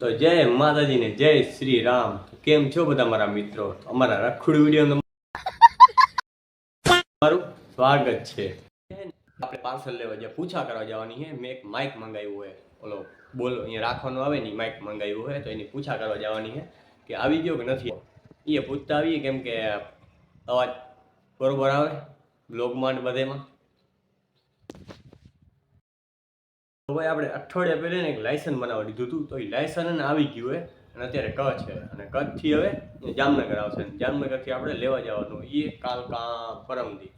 તો જય માતાજી ને જય શ્રી રામ કેમ છો બધા મારા મિત્રો? અમારા રખડું વીડિયો મારું સ્વાગત છે. આપણે પાર્સલ લેવા જ્યાં પૂછા કરવા જવાની છે. મેં એક માઇક મંગાવ્યું હોય. ઓલો, બોલો, અહીંયા રાખવાનું આવે ને માઇક મંગાવ્યું હોય, તો એની પૂછા કરવા જવાની છે કે આવી ગયો કે નથી? એ પૂછતા આવીએ કેમ કે અવાજ બરોબર આવે? બ્લોગમાં બધેમાં? ભાઈ આપણે અઠવાડિયા પહેલાં એક લાયસન્સ બનાવવા દીધું હતું. તો એ લાયસન્સ આવી ગયું હે. અને અત્યારે કચ્છ છે. અને કચ્છથી હવે જામનગર આવશે. જામનગરથી આપણે લેવા જવાનું. એ કાલ કા પરમથી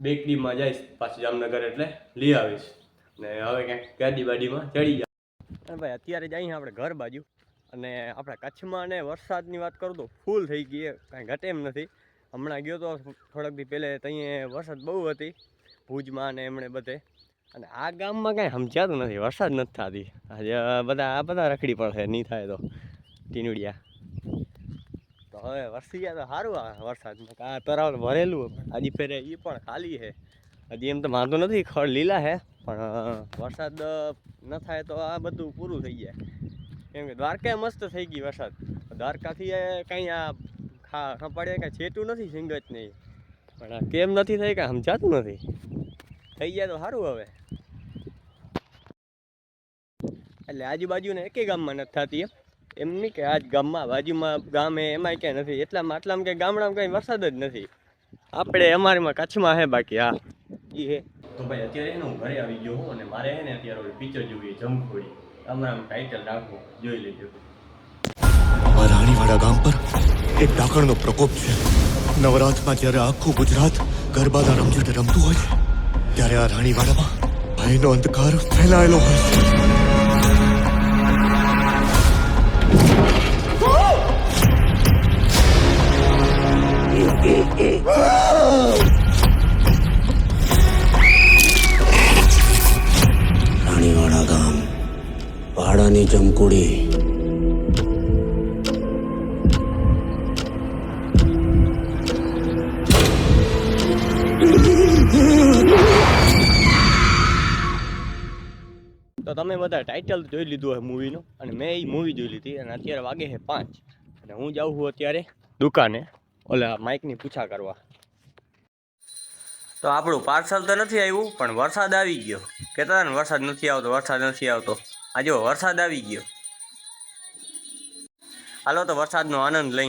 બેકરીમાં જઈશ પાછું જામનગર એટલે લઈ આવીશ. ને હવે ક્યાંક ગાડી બાડીમાં ચડી જાય ભાઈ અત્યારે જઈએ આપણે ઘર બાજુ. અને આપણા કચ્છમાં ને વરસાદની વાત કરું તો ફૂલ થઈ ગઈ કાંઈ ઘટે એમ નથી. હમણાં ગયો તો થોડાક દી પહેલે ત્યાં વરસાદ બહુ હતી. ભુજમાં ને એમણે બધે. અને આ ગામમાં કાંઈ સમજાતું નથી, વરસાદ નથી થતી. આજે બધા, આ બધા રખડી પડશે નહીં થાય તો. ટીનુડિયા તો હવે વરસી ગયા તો સારું આ વરસાદમાં. આ તરાવ ભરેલું હજી ફેરે એ પણ ખાલી છે. હજી એમ તો વાંધો નથી, ખડ લીલા છે, પણ વરસાદ ન થાય તો આ બધું પૂરું થઈ જાય. કેમ કે દ્વારકા મસ્ત થઈ ગઈ વરસાદ. દ્વારકાથી કાંઈ આ ખા ખપાડે કાંઈ છેટું નથી સિંગત નહીં પણ કેમ નથી થઈ કાંઈ સમજાતું નથી. થઈ ગયા તો સારું હવે. એટલે આજુબાજુના એકે ગામમાં નથી થતી એમ. એમ નહીં કે આજ ગામમાં બાજુમાં ગામે એમાંય ક્યાંય નથી. એટલામાં આટલામાં કે ગામડામાં કંઈ વરસાદ જ નથી. આપણે અમારીમાં કચ્છમાં હે બાકી હા. એ હે. તો ભાઈ અત્યારે એને હું ઘરે આવી ગયો હું અને મારે હે ને અત્યારે પિક્ચર જોવી જમખોડી અમારા ટાઇટલ રાખો જોઈ લેજો. રાણીવાડા ગામ પર એક ડાકણનો પ્રકોપ છે. નવરાત્રમાં જ્યારે આખું ગુજરાત ગરબાના રમઝટ રમતું હોય છે ત્યારે આ રાણીવાડામાં ભયનો અંધકાર ફેલાયેલો હોય છે. રાણીવાડા ગામ વાડાની જમકુડી તો તમે બધા ટાઇટલ જોઈ લીધું હોય મૂવીનું અને મેં એ મૂવી જોઈ લીધી, અને અત્યારે વાગે છે પાંચ. અને હું જાઉં છું અત્યારે દુકાને. ઓલા માઇકની પૂછા કરવા. તો આપણું પાર્સલ તો નથી આવ્યું, પણ વરસાદ આવી ગયો. કહેતા હતા ને, વરસાદ નથી આવતો, વરસાદ નથી આવતો. આ જો, વરસાદ આવી ગયો. હાલો તો વરસાદનો આનંદ લઈ